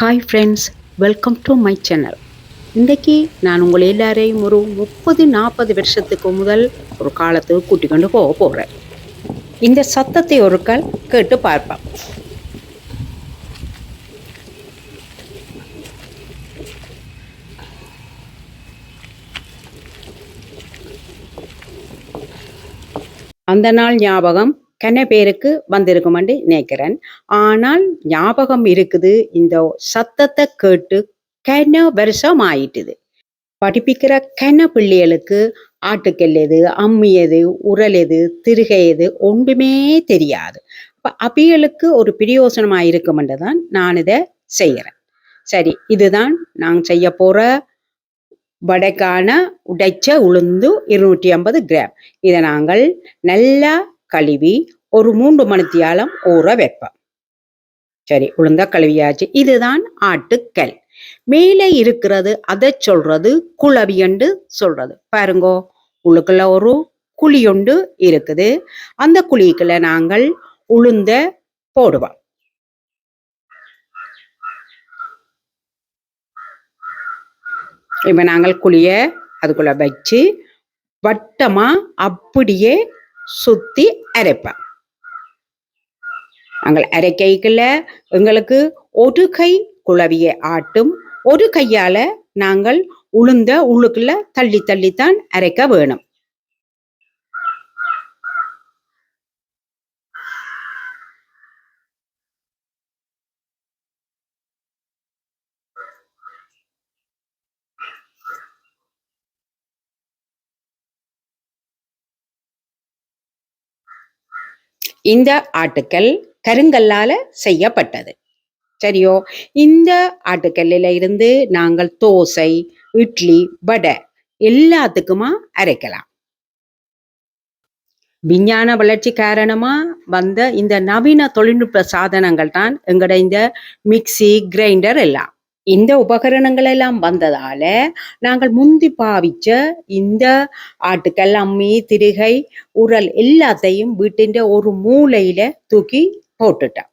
Hi friends welcome to my channel இன்றைக்கி நான் உங்கள் எல்லாரையும் ஒரு முப்பது நாற்பது வருஷத்துக்கு முதல் ஒரு காலத்துக்கு கூட்டிக் கொண்டு போக போகிறேன் இந்த சத்தத்தை ஒரு கால் கேட்டு பார்ப்போம். அந்த நாள் ஞாபகம் கன பேருக்கு வந்திருக்குமென்று நினைக்கிறேன். ஆனால் ஞாபகம் இருக்குது இந்த சத்தத்தை கேட்டு கன வருஷம் ஆயிட்டுது படிப்பிக்கிற கன பிள்ளைகளுக்கு ஆட்டுக்கல் எது அம்மி எது உரல் எது திருகை எது ஒன்றுமே தெரியாது. அப்ப அபிகளுக்கு ஒரு பிரயோசனமாக இருக்குமென்று தான் நான் இதை செய்கிறேன். சரி இதுதான் நான் செய்ய போகிற வடைக்கான உடைச்ச உளுந்து இருநூற்றி ஐம்பது கிராம். இதை நாங்கள் நல்லா கழுவி ஒரு மூன்று மணித்தியாலம் ஊற வைப்போம். சரி உளுந்தா கழுவியாச்சு. இதுதான் ஆட்டுக்கல். மேலே இருக்கிறது அதை சொல்றது குழவி என்று சொல்றது. பாருங்கோ உள்ளுக்குள்ள ஒரு குழி இருக்குது. அந்த குழிக்குள்ள நாங்கள் உளுந்த போடுவோம். இப்போ நாங்கள் குழிய அதுக்குள்ள வச்சு வட்டமா அப்படியே சுத்தி அரைப்பேன். நாங்கள் அரைக்கைக்குள்ள எங்களுக்கு ஒரு கை குழவியை ஆட்டும் ஒரு கையால நாங்கள் உளுந்த உள்ளுக்குள்ள தள்ளி தள்ளித்தான் அரைக்க வேணும். இந்த ஆட்டுக்கல் கருங்கல்லால செய்யப்பட்டது. சரியோ? இந்த ஆட்டுக்கல்லில் இருந்து நாங்கள் தோசை இட்லி வடை எல்லாத்துக்குமா அரைக்கலாம். விஞ்ஞான வளர்ச்சி காரணமா வந்த இந்த நவீன தொழில்நுட்ப சாதனங்கள் தான் எங்கட இந்த மிக்சி கிரைண்டர் எல்லாம். இந்த உபகரணங்கள் எல்லாம் வந்ததால நாங்கள் முந்தி பாவிச்ச இந்த ஆட்டுக்கல் அம்மி திரிகை உரல் எல்லாத்தையும் வீட்டின் ஒரு மூலையில தூக்கி போட்டுட்டோம்.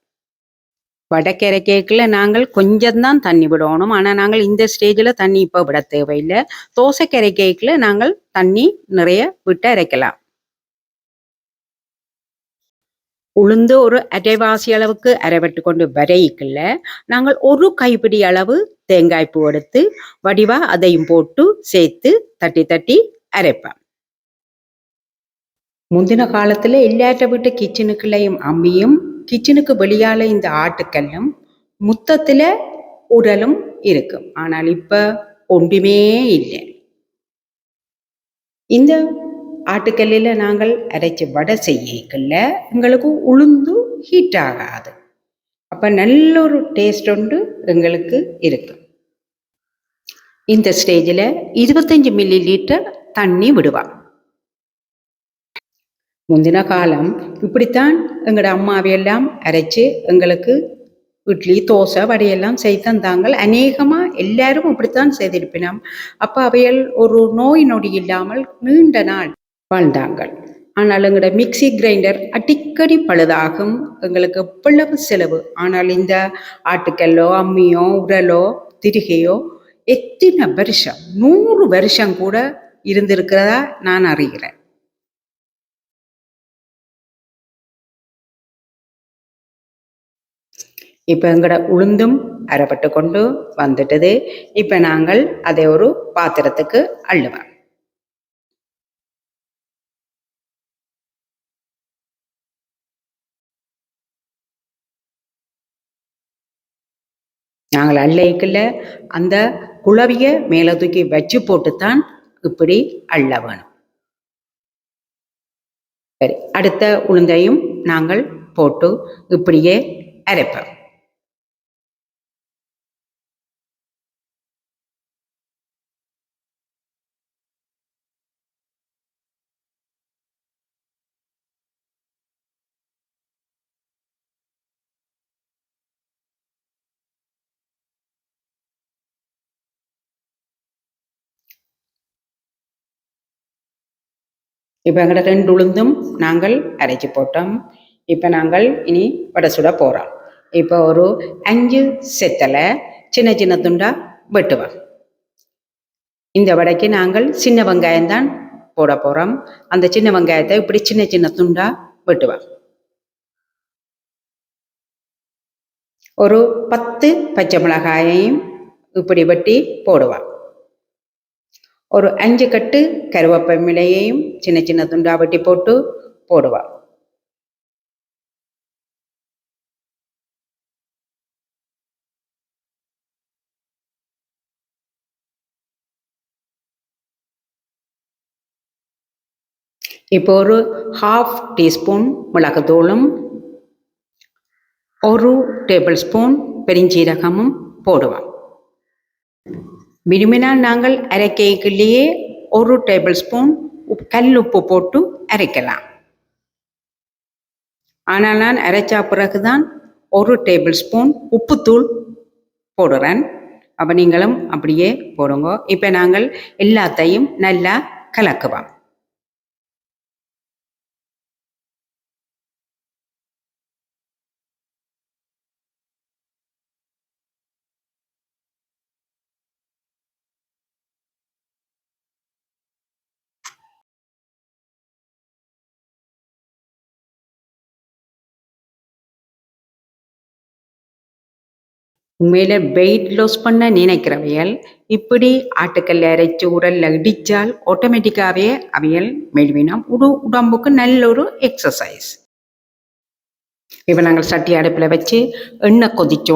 வடக்கரை கேக்கில் நாங்கள் கொஞ்சம்தான் தண்ணி விடணும். ஆனால் நாங்கள் இந்த ஸ்டேஜில் தண்ணி இப்போ விட தேவையில்லை. தோசைக்கரை கேக்கில் நாங்கள் தண்ணி நிறைய விட்டு இறைக்கலாம் உளுந்து ஒரு அரைவாசி அளவுக்கு அரைவட்டு கொண்டு வரைக்குள்ள நாங்கள் ஒரு கைப்பிடி அளவு தேங்காய் பூ எடுத்து வடிவா அதையும் போட்டு சேர்த்து தட்டி தட்டி அரைப்பேன் முந்தின காலத்துல எல்லாற்ற வீட்டு கிச்சனுக்குள்ளேயும் அம்மியும் கிச்சனுக்கு வெளியால இந்த ஆட்டுக்கல்லும் முத்தத்துல உடலும் இருக்கும் ஆனால் இப்ப ஒன்றுமே இல்லை. இந்த ஆட்டுக்கல்லில் நாங்கள் அரைச்சி வடை செய்யக்கல்ல எங்களுக்கு உளுந்து ஹீட் ஆகாது. அப்போ நல்ல ஒரு டேஸ்ட் ஒன்று எங்களுக்கு இருக்கு. இந்த ஸ்டேஜில் இருபத்தஞ்சு மில்லி லிட்டர் தண்ணி விடுவான் முந்தின காலம் இப்படித்தான் எங்களோட அம்மாவையெல்லாம் அரைச்சு எங்களுக்கு இட்லி தோசை வடையெல்லாம் செய்து தந்தாங்கள். அநேகமாக எல்லாரும் இப்படித்தான் செய்திருப்பினோம். அப்போ அவையல் ஒரு நோய் நொடி இல்லாமல் நீண்ட நாள் வாழ்ந்தாங்கள் ஆனால் எங்களோட மிக்சி கிரைண்டர் அடிக்கடி பழுதாகும். எங்களுக்கு எவ்வளவு செலவு? ஆனால் இந்த ஆட்டுக்கல்லோ அம்மியோ உரலோ திரிகையோ எத்தனை வருஷம்? நூறு வருஷம் கூட இருந்திருக்கிறதா நான் அறிகிறேன். இப்போ எங்களோட உளுந்தும் அறப்பட்டு கொண்டு வந்துட்டது. இப்போ நாங்கள் அதை ஒரு பாத்திரத்துக்கு அள்ளுவோம். நாங்கள் அள்ளைக்குள்ள அந்த குழவிய மேலே தூக்கி வச்சு போட்டுத்தான் இப்படி அள்ள வேணும். சரி அடுத்த உளுந்தையும் நாங்கள் போட்டு இப்படியே அரைப்போம். இப்போ எங்கள்ட ரெண்டு உளுந்தும் நாங்கள் அரைச்சி போட்டோம். இப்போ நாங்கள் இனி வடை சுட போகிறோம் இப்போ ஒரு அஞ்சு செத்தலை சின்ன சின்ன துண்டாக வெட்டுவோம். இந்த வடைக்கு நாங்கள் சின்ன வெங்காயம் தான் போட போகிறோம் அந்த சின்ன வெங்காயத்தை இப்படி சின்ன சின்ன துண்டாக வெட்டுவோம். ஒரு பத்து பச்சை மிளகாயையும் இப்படி வெட்டி போடுவான் ஒரு அஞ்சு கட்டு கருவேப்பமிலையையும் சின்ன சின்ன துண்டா வெட்டி போட்டு போடுவாள் இப்போ ஒரு ஹாஃப் டீஸ்பூன் மிளகுத்தூளும் ஒரு டேபிள் ஸ்பூன் பெருஞ்சீரகமும் போடுவான் விரும்பினால் நாங்கள் அரைக்கைக்குள்ளேயே ஒரு டேபிள் ஸ்பூன் கல் உப்பு போட்டு அரைக்கலாம். ஆனால் நான் அரைச்சா பிறகுதான் ஒரு டேபிள் ஸ்பூன் உப்புத்தூள் போடுறேன். அப்போ நீங்களும் அப்படியே போடுங்க. இப்போ நாங்கள் எல்லாத்தையும் நல்லா கலக்குவோம். உண்மையில வெயிட் லாஸ் பண்ண நினைக்கிறவையல் இப்படி ஆட்டுக்கல்ல அரைச்சு உடல்ல இடிச்சால் ஆட்டோமேட்டிக்காவே அவையல் மெல்வினம் உடு உடம்புக்கு நல்ல ஒரு எக்ஸசைஸ் இப்போ நாங்கள் சட்டி அடுப்பில் வச்சு எண்ணெய் கொதிச்ச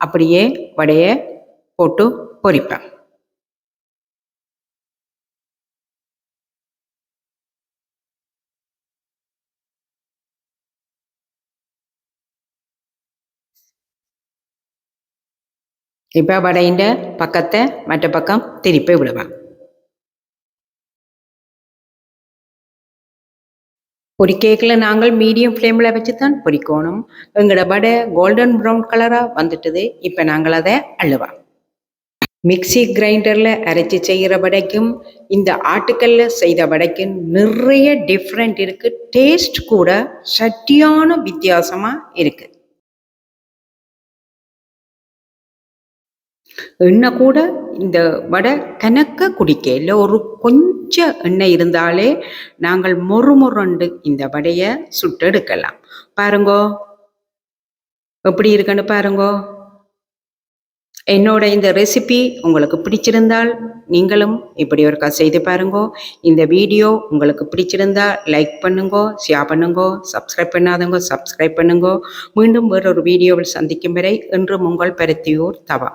அப்படியே வடையை போட்டு பொரிப்பேன். இப்போ வடையின் பக்கத்தை மற்ற பக்கம் திருப்பி விடுவேன் பொரிக்கேக்கில் நாங்கள் மீடியம் ஃப்ளேமில் வச்சு தான் பொரிக்கணும் எங்களோட வடை கோல்டன் ப்ரௌன் கலராக வந்துட்டது. இப்போ நாங்கள் அதை அழுவோம் மிக்சி கிரைண்டரில் அரைச்சி செய்கிற வடைக்கும் இந்த ஆட்டுக்கல்ல செய்த வடைக்கும் நிறைய டிஃப்ரெண்ட் இருக்குது டேஸ்ட் கூட சட்டியான வித்தியாசமாக இருக்குது எண்ணெய் கூட இந்த வடை கணக்க குடிக்க. இல்லை ஒரு கொஞ்சம் எண்ணெய் இருந்தாலே நாங்கள் மொறு மொறுண்டு இந்த வடையை சுட்டெடுக்கலாம் பாருங்கோ. எப்படி இருக்குன்னு பாருங்கோ. என்னோட இந்த ரெசிபி உங்களுக்கு பிடிச்சிருந்தால் நீங்களும் இப்படி ஒருக்கா செய்து பாருங்கோ. இந்த வீடியோ உங்களுக்கு பிடிச்சிருந்தா லைக் பண்ணுங்கோ ஷேர் பண்ணுங்கோ சப்ஸ்கிரைப் பண்ணாதவங்க சப்ஸ்கிரைப் பண்ணுங்கோ. மீண்டும் வேறொரு வீடியோவில் சந்திக்கும் வரை என்றும் உங்கள் பருத்தியூர் தவா.